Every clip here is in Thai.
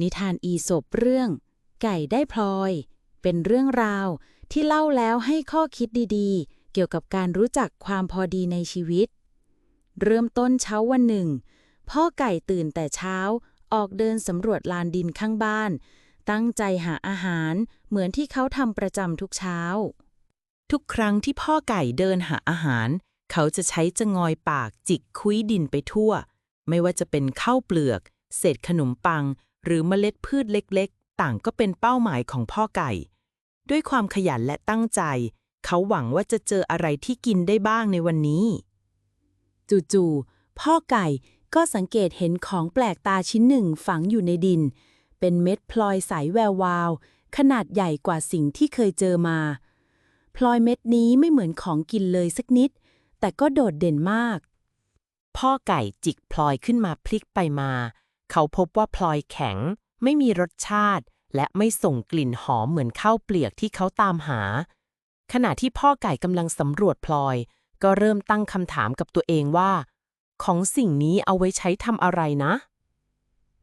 นิทานอีสบเรื่อง ไก่ได้พลอย เป็นเรื่องราวที่เล่าแล้วให้ข้อคิดดีๆ เกี่ยวกับการรู้จักความพอดีในชีวิต เริ่มต้นเช้าวันหนึ่ง พ่อไก่ตื่นแต่เช้าออกเดินสำรวจลานดินข้างบ้าน ตั้งใจหาอาหารเหมือนที่เขาทำประจำทุกเช้า ทุกครั้งที่พ่อไก่เดินหาอาหาร เขาจะใช้จะงอยปากจิกคุ้ยดินไปทั่ว ไม่ว่าจะเป็นข้าวเปลือก เศษขนมปัง หรือเมล็ดพืชเล็กๆ ต่างก็เป็นเป้าหมายของพ่อไก่ ด้วยความขยันและตั้งใจ เขาหวังว่าจะเจออะไรที่กินได้บ้างในวันนี้ จู่ๆพ่อไก่ก็สังเกตเห็นของแปลกตาชิ้นหนึ่งฝังอยู่ในดิน เป็นเม็ดพลอยใสแวววาว ขนาดใหญ่กว่าสิ่งที่เคยเจอมา พลอยเม็ดนี้ไม่เหมือนของกินเลยสักนิด แต่ก็โดดเด่นมาก พ่อไก่จิกพลอยขึ้นมาพลิกไปมา เขาพบว่าพลอยแข็ง ไม่มีรสชาติ และไม่ส่งกลิ่นหอมเหมือนข้าวเปลือกที่เขาตามหา ขณะที่พ่อไก่กำลังสำรวจพลอย ก็เริ่มตั้งคำถามกับตัวเองว่า ของสิ่งนี้เอาไว้ใช้ทำอะไรนะ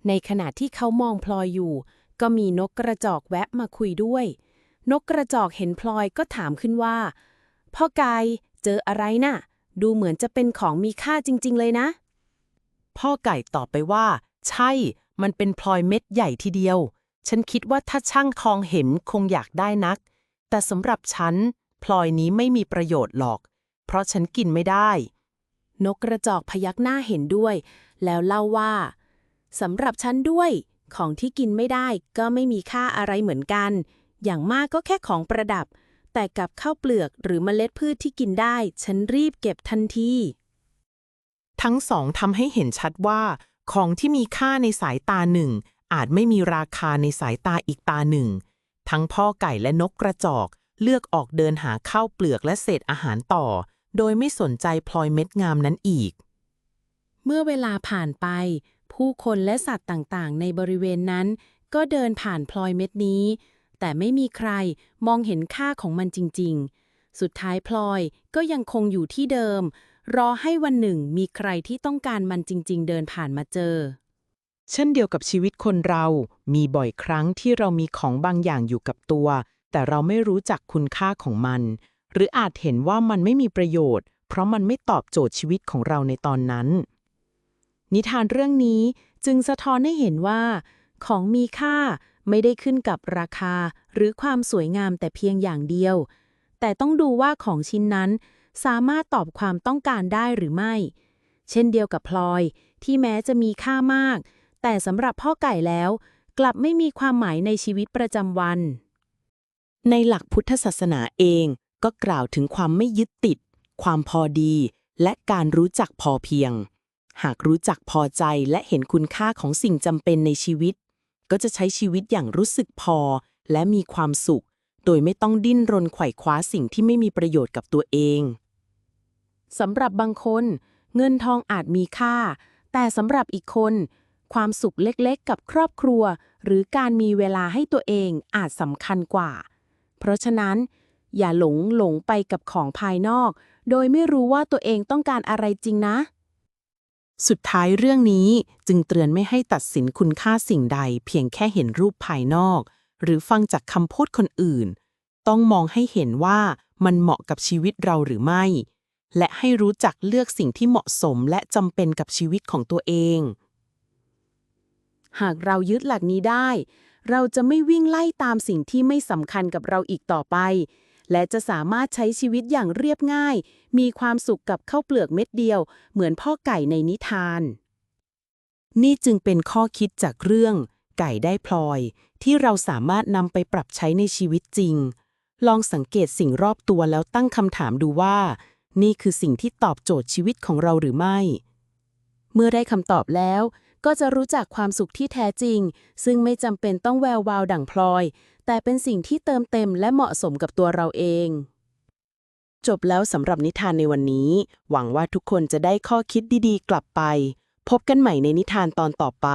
ในขณะที่เขามองพลอยอยู่ ก็มีนกกระจอกแวะมาคุยด้วย นกกระจอกเห็นพลอยก็ถามขึ้นว่า พ่อไก่เจออะไรน่ะดูเหมือนจะเป็นของมีค่าจริง ๆ เลยนะ พ่อไก่ตอบไปว่า ใช่ มันเป็นพลอยเม็ดใหญ่ทีเดียว ฉันคิดว่าถ้าช่างทองเห็นคงอยากได้นัก แต่สำหรับฉัน พลอยนี้ไม่มีประโยชน์หรอก เพราะฉันกินไม่ได้ นกกระจอกพยักหน้าเห็นด้วย แล้วเล่าว่าสำหรับฉันด้วยของที่กินไม่ได้ก็ไม่มีค่าอะไรเหมือนกัน อย่างมากก็แค่ของประดับ แต่กับข้าวเปลือกหรือเมล็ดพืชที่กินได้ ฉันรีบเก็บทันที ทั้งสองทำให้เห็นชัดว่า ของที่มีค่าในสายตาหนึ่ง อาจไม่มีราคาในสายตาอีกตาหนึ่ง ทั้งพ่อไก่และนกกระจอก เลือกออกเดินหาข้าวเปลือกและเศษอาหารต่อ โดยไม่สนใจพลอยเม็ดงามนั้นอีก เมื่อเวลาผ่านไป ผู้คนและสัตว์ต่างๆ ในบริเวณนั้น ก็เดินผ่านพลอยเม็ดนี้ แต่ไม่มีใครมองเห็นค่าของมันจริง ๆ สุดท้ายพลอยก็ยังคงอยู่ที่เดิม รอให้วันหนึ่งมีใครที่ต้องการมันจริง ๆ เดินผ่านมาเจอ เช่นเดียวกับชีวิตคนเรา มีบ่อยครั้งที่เรามีของบางอย่างอยู่กับตัว แต่เราไม่รู้จักคุณค่าของมัน หรืออาจเห็นว่ามันไม่มีประโยชน์ เพราะมันไม่ตอบโจทย์ชีวิตของเราในตอนนั้น นิทานเรื่องนี้จึงสะท้อนให้เห็นว่า ของมีค่าไม่ได้ขึ้นกับราคา หรือความสวยงามแต่เพียงอย่างเดียว แต่ต้องดูว่าของชิ้นนั้น สามารถตอบความต้องการได้หรือไม่ เช่นเดียวกับพลอยที่แม้จะมีค่ามาก แต่สำหรับพ่อไก่แล้ว กลับไม่มีความหมายในชีวิตประจำวัน ในหลักพุทธศาสนาเองก็กล่าวถึงความไม่ยึดติด ความพอดี และการรู้จักพอเพียง หากรู้จักพอใจและเห็นคุณค่าของสิ่งจำเป็นในชีวิต ก็จะใช้ชีวิตอย่างรู้สึกพอและมีความสุข โดยไม่ต้องดิ้นรนไขว่คว้าสิ่งที่ไม่มีประโยชน์กับตัวเอง สำหรับบางคน เงินทองอาจมีค่า แต่สำหรับอีกคน ความสุขเล็กๆ กับครอบครัว หรือการมีเวลาให้ตัวเองอาจสำคัญกว่า เพราะฉะนั้น อย่าหลงหลงไปกับของภายนอก โดยไม่รู้ว่าตัวเองต้องการอะไรจริงนะ สุดท้ายเรื่องนี้จึงเตือนไม่ให้ตัดสินคุณค่าสิ่งใด เพียงแค่เห็นรูปภายนอก หรือฟังจากคำพูดคนอื่น ต้องมองให้เห็นว่ามันเหมาะกับชีวิตเราหรือไม่ และให้รู้จักเลือกสิ่งที่เหมาะสมและจำเป็นกับชีวิตของตัวเอง หากเรายึดหลักนี้ได้ เราจะไม่วิ่งไล่ตามสิ่งที่ไม่สำคัญกับเราอีกต่อไป และจะสามารถใช้ชีวิตอย่างเรียบง่าย มีความสุขกับข้าวเปลือกเม็ดเดียว เหมือนพ่อไก่ในนิทาน นี่จึงเป็นข้อคิดจากเรื่อง ไก่ได้พลอย ที่เราสามารถนำไปปรับใช้ในชีวิตจริง ลองสังเกตสิ่งรอบตัวแล้วตั้งคำถามดูว่า นี่คือสิ่งที่ตอบโจทย์ชีวิตของเราหรือไม่ เมื่อได้คำตอบแล้ว ก็จะรู้จักความสุขที่แท้จริง ซึ่งไม่จำเป็นต้องแวววาวดั่งพลอย แต่เป็นสิ่งที่เติมเต็มและเหมาะสมกับตัวเราเอง จบแล้วสำหรับนิทานในวันนี้ หวังว่าทุกคนจะได้ข้อคิดดีๆ กลับไป พบกันใหม่ในนิทานตอนต่อไป